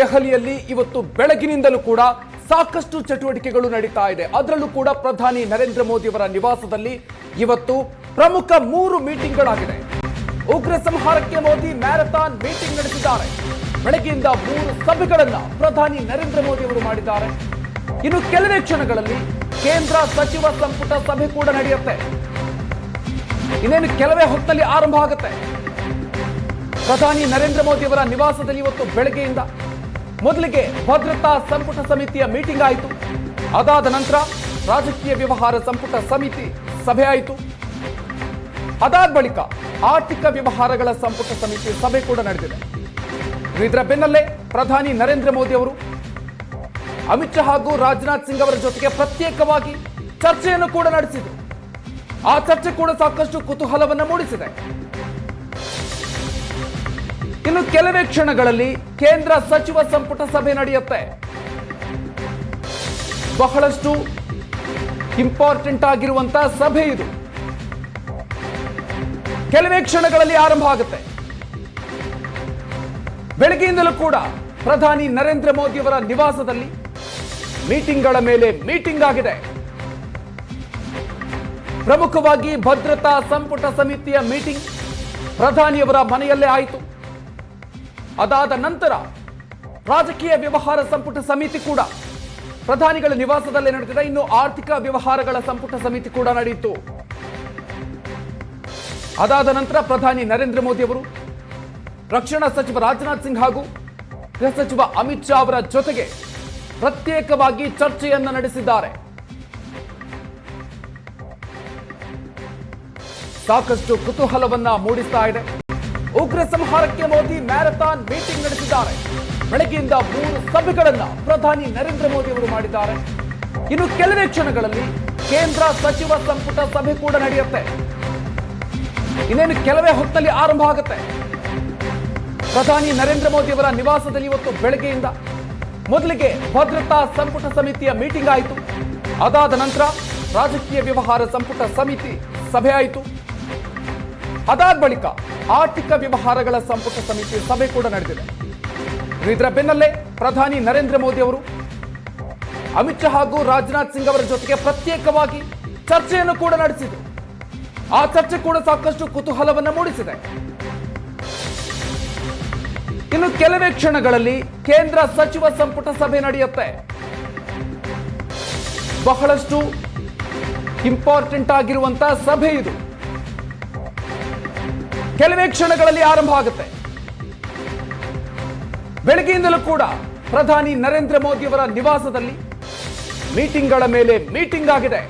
ದೆಹಲಿಯಲ್ಲಿ ಇವತ್ತು ಬೆಳಗಿನಿಂದಲೂ ಕೂಡ ಸಾಕಷ್ಟು ಚಟುವಟಿಕೆಗಳು ನಡೀತಾ ಇದೆ. ಅದರಲ್ಲೂ ಕೂಡ ಪ್ರಧಾನಿ ನರೇಂದ್ರ ಮೋದಿ ಅವರ ನಿವಾಸದಲ್ಲಿ ಇವತ್ತು ಪ್ರಮುಖ ಮೂರು ಮೀಟಿಂಗ್ಗಳಾಗಿದೆ ಉಗ್ರ ಸಂಹಾರಕ್ಕೆ ಮೋದಿ ಮ್ಯಾರಥಾನ್ ಮೀಟಿಂಗ್ ನಡೆಸಿದ್ದಾರೆ. ಬೆಳಗ್ಗೆಯಿಂದ ಮೂರು ಸಭೆಗಳನ್ನ ಪ್ರಧಾನಿ ನರೇಂದ್ರ ಮೋದಿ ಅವರು ಮಾಡಿದ್ದಾರೆ. ಇನ್ನು ಕೆಲವೇ ಕ್ಷಣಗಳಲ್ಲಿ ಕೇಂದ್ರ ಸಚಿವ ಸಂಪುಟ ಸಭೆ ಕೂಡ ನಡೆಯುತ್ತೆ. ಇನ್ನೇನು ಕೆಲವೇ ಹೊತ್ತಲ್ಲಿ ಆರಂಭ ಆಗುತ್ತೆ. ಪ್ರಧಾನಿ ನರೇಂದ್ರ ಮೋದಿ ಅವರ ನಿವಾಸದಲ್ಲಿ ಇವತ್ತು ಬೆಳಗ್ಗೆಯಿಂದ ಮೊದಲಿಗೆ ಭದ್ರತಾ ಸಂಪುಟ ಸಮಿತಿಯ ಮೀಟಿಂಗ್ ಆಯಿತು. ಅದಾದ ನಂತರ ರಾಜಕೀಯ ವ್ಯವಹಾರ ಸಂಪುಟ ಸಮಿತಿ ಸಭೆ ಆಯಿತು. ಅದಾದ ಬಳಿಕ ಆರ್ಥಿಕ ವ್ಯವಹಾರಗಳ ಸಂಪುಟ ಸಮಿತಿ ಸಭೆ ಕೂಡ ನಡೆದಿದೆ. ಇದರ ಬೆನ್ನಲ್ಲೇ ಪ್ರಧಾನಿ ನರೇಂದ್ರ ಮೋದಿ ಅವರು, ಅಮಿತ್ ಶಾ ಹಾಗೂ ರಾಜನಾಥ್ ಸಿಂಗ್ ಅವರ ಜೊತೆಗೆ ಪ್ರತ್ಯೇಕವಾಗಿ ಚರ್ಚೆಯನ್ನು ಕೂಡ ನಡೆಸಿದರು. ಆ ಚರ್ಚೆ ಕೂಡ ಸಾಕಷ್ಟು ಕುತೂಹಲವನ್ನು ಮೂಡಿಸಿದೆ. ಇನ್ನು ಕೆಲವೇ ಕ್ಷಣಗಳಲ್ಲಿ ಕೇಂದ್ರ ಸಚಿವ ಸಂಪುಟ ಸಭೆ ನಡೆಯುತ್ತೆ. ಬಹಳಷ್ಟು ಇಂಪಾರ್ಟೆಂಟ್ ಆಗಿರುವಂತಹ ಸಭೆ ಇದು. ಕೆಲವೇ ಕ್ಷಣಗಳಲ್ಲಿ ಆರಂಭ ಆಗುತ್ತೆ. ಬೆಳಗ್ಗೆಯಿಂದಲೂ ಕೂಡ ಪ್ರಧಾನಿ ನರೇಂದ್ರ ಮೋದಿ ಅವರ ನಿವಾಸದಲ್ಲಿ ಮೀಟಿಂಗ್ಗಳ ಮೇಲೆ ಮೀಟಿಂಗ್ ಆಗಿದೆ. ಪ್ರಮುಖವಾಗಿ ಭದ್ರತಾ ಸಂಪುಟ ಸಮಿತಿಯ ಮೀಟಿಂಗ್ ಪ್ರಧಾನಿಯವರ ಮನೆಯಲ್ಲೇ ಆಯಿತು. ಅದಾದ ನಂತರ ರಾಜಕೀಯ ವ್ಯವಹಾರ ಸಂಪುಟ ಸಮಿತಿ ಕೂಡ ಪ್ರಧಾನಿಗಳ ನಿವಾಸದಲ್ಲೇ ನಡೆದಿದೆ. ಇನ್ನು ಆರ್ಥಿಕ ವ್ಯವಹಾರಗಳ ಸಂಪುಟ ಸಮಿತಿ ಕೂಡ ನಡೆಯಿತು. ಅದಾದ ನಂತರ ಪ್ರಧಾನಿ ನರೇಂದ್ರ ಮೋದಿ ಅವರು, ರಕ್ಷಣಾ ಸಚಿವ ರಾಜನಾಥ್ ಸಿಂಗ್ ಹಾಗೂ ಗೃಹ ಸಚಿವ ಅಮಿತ್ ಶಾ ಅವರ ಜೊತೆಗೆ ಪ್ರತ್ಯೇಕವಾಗಿ ಚರ್ಚೆಯನ್ನ ನಡೆಸಿದ್ದಾರೆ. ಸಾಕಷ್ಟು ಕುತೂಹಲವನ್ನ ಮೂಡಿಸ್ತಾ ಇದೆ. ಉಗ್ರ ಸಂಹಾರಕ್ಕೆ ಮೋದಿ ಮ್ಯಾರಥಾನ್ ಮೀಟಿಂಗ್ ನಡೆಸಿದ್ದಾರೆ. ಬೆಳಗ್ಗೆಯಿಂದ ಮೂರು ಸಭೆಗಳನ್ನ ಪ್ರಧಾನಿ ನರೇಂದ್ರ ಮೋದಿ ಅವರು ಮಾಡಿದ್ದಾರೆ. ಇನ್ನು ಕೆಲವೇ ಕ್ಷಣಗಳಲ್ಲಿ ಕೇಂದ್ರ ಸಚಿವ ಸಂಪುಟ ಸಭೆ ಕೂಡ ನಡೆಯುತ್ತೆ. ಇನ್ನೇನು ಕೆಲವೇ ಹೊತ್ತಲ್ಲಿ ಆರಂಭ ಆಗುತ್ತೆ. ಪ್ರಧಾನಿ ನರೇಂದ್ರ ಮೋದಿ ಅವರ ನಿವಾಸದಲ್ಲಿ ಇವತ್ತು ಬೆಳಗ್ಗೆಯಿಂದ ಮೊದಲಿಗೆ ಭದ್ರತಾ ಸಂಪುಟ ಸಮಿತಿಯ ಮೀಟಿಂಗ್ ಆಯಿತು. ಅದಾದ ನಂತರ ರಾಜಕೀಯ ವ್ಯವಹಾರ ಸಂಪುಟ ಸಮಿತಿ ಸಭೆ ಆಯಿತು. ಅದಾದ ಬಳಿಕ ಆರ್ಥಿಕ ವ್ಯವಹಾರಗಳ ಸಂಪುಟ ಸಮಿತಿ ಸಭೆ ಕೂಡ ನಡೆದಿದೆ. ಇದರ ಬೆನ್ನಲ್ಲೇ ಪ್ರಧಾನಿ ನರೇಂದ್ರ ಮೋದಿ ಅವರು ಅಮಿತ್ ಶಾ ಹಾಗೂ ರಾಜನಾಥ್ ಸಿಂಗ್ ಅವರ ಜೊತೆಗೆ ಪ್ರತ್ಯೇಕವಾಗಿ ಚರ್ಚೆಯನ್ನು ಕೂಡ ನಡೆಸಿದರು. ಆ ಚರ್ಚೆ ಕೂಡ ಸಾಕಷ್ಟು ಕುತೂಹಲವನ್ನು ಮೂಡಿಸಿದೆ. ಇನ್ನು ಕೆಲವೇ ಕ್ಷಣಗಳಲ್ಲಿ ಕೇಂದ್ರ ಸಚಿವ ಸಂಪುಟ ಸಭೆ ನಡೆಯುತ್ತೆ. ಬಹಳಷ್ಟು ಇಂಪಾರ್ಟೆಂಟ್ ಆಗಿರುವಂತಹ ಸಭೆ ಇದು. ಕೆಲವೇ ಕ್ಷಣಗಳಲ್ಲಿ ಆರಂಭ ಆಗುತ್ತೆ. ಬೆಳಗ್ಗೆಯಿಂದಲೂ ಕೂಡ ಪ್ರಧಾನಿ ನರೇಂದ್ರ ಮೋದಿ ಅವರ ನಿವಾಸದಲ್ಲಿ ಮೀಟಿಂಗ್ಗಳ ಮೇಲೆ ಮೀಟಿಂಗ್ ಆಗಿದೆ.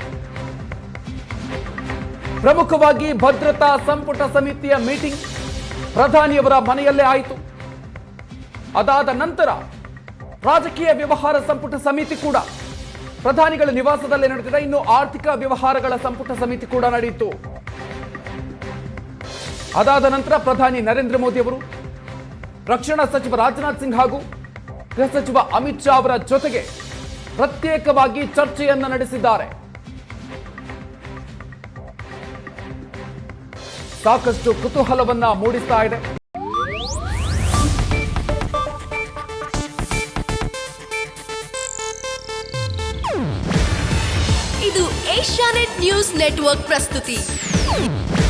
ಪ್ರಮುಖವಾಗಿ ಭದ್ರತಾ ಸಂಪುಟ ಸಮಿತಿಯ ಮೀಟಿಂಗ್ ಪ್ರಧಾನಿಯವರ ಮನೆಯಲ್ಲೇ ಆಯಿತು. ಅದಾದ ನಂತರ ರಾಜಕೀಯ ವ್ಯವಹಾರ ಸಂಪುಟ ಸಮಿತಿ ಕೂಡ ಪ್ರಧಾನಿಗಳ ನಿವಾಸದಲ್ಲೇ ನಡೆದಿದೆ. ಇನ್ನು ಆರ್ಥಿಕ ವ್ಯವಹಾರಗಳ ಸಂಪುಟ ಸಮಿತಿ ಕೂಡ ನಡೆಯಿತು. ಅದಾದ ನಂತರ ಪ್ರಧಾನಿ ನರೇಂದ್ರ ಮೋದಿ ಅವರು, ರಕ್ಷಣಾ ಸಚಿವ ರಾಜನಾಥ್ ಸಿಂಗ್ ಹಾಗೂ ಗೃಹ ಸಚಿವ ಅಮಿತ್ ಶಾ ಅವರ ಜೊತೆಗೆ ಪ್ರತ್ಯೇಕವಾಗಿ ಚರ್ಚೆಯನ್ನು ನಡೆಸಿದ್ದಾರೆ. ಸಾಕಷ್ಟು ಕುತೂಹಲವನ್ನ ಮೂಡಿಸ್ತಾ ಇದೆ. ಇದು ಏಷ್ಯಾನೆಟ್ ನ್ಯೂಸ್ ನೆಟ್ವರ್ಕ್ ಪ್ರಸ್ತುತಿ.